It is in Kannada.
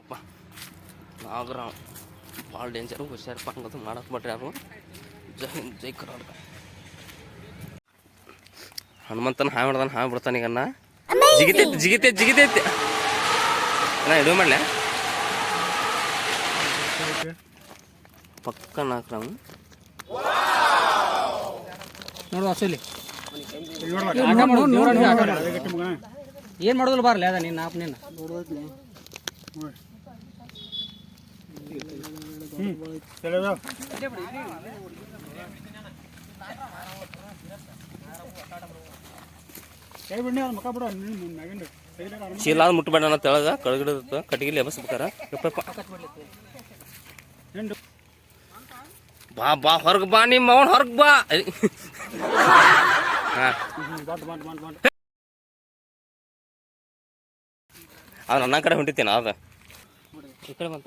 ನೋಡಪ್ಪ. ನಾಗರ ಭಾಳ ಡೇಂಜರು ಹುಷಾರಪ್ಪ ಹಂಗದು ಮಾಡಕ್ಕೆ ಬಿಟ್ರಿ ಯಾರು? ಜೈ ಹಿಂದ್, ಜೈ ಕರ್ನಾಟಕ. ಹನುಮಂತನ ಹಾಯ್ ಮಾಡ್ದಾನ ಹಾಯ್ ಬಿಡ್ತಾನ ಈಗ ಅಣ್ಣ. ಜಿಗಿತೈತಿ ಜಿಗಿತೈತಿ ಜಿಗಿತೈತಿ. ಅಣ್ಣ ಇಡೋ ಮಾಡ್ಲೆ? ಪಕ್ಕ ನಾಲ್ಕು ನಾವು ನೋಡು ಅಸಲಿ ಏನು ಮಾಡೋದಿಲ್ಲ ಬಾರ್ಲಿ ಅದ ನಿನ್ನ ಆಪ್ ನಿನ್ನ. ಚೀಲ ಮುಟ್ಬೇಡ ತೆಳದ ತೆಳಗ ಕಟ್ಟಿಗೆ ಹಿಂಡು ಬಾ ಬಾ, ಹೊರಗ್ ಬಾ ನಿಮ್ಮ ಅವನ್ ಹೊರಗೆ ಬಾ. ಅದು ನನ್ನ ಕಡೆ ಹೊಂಟಿತ್ತೇನ ಅದ ಈ ಕಡೆ ಬಂತ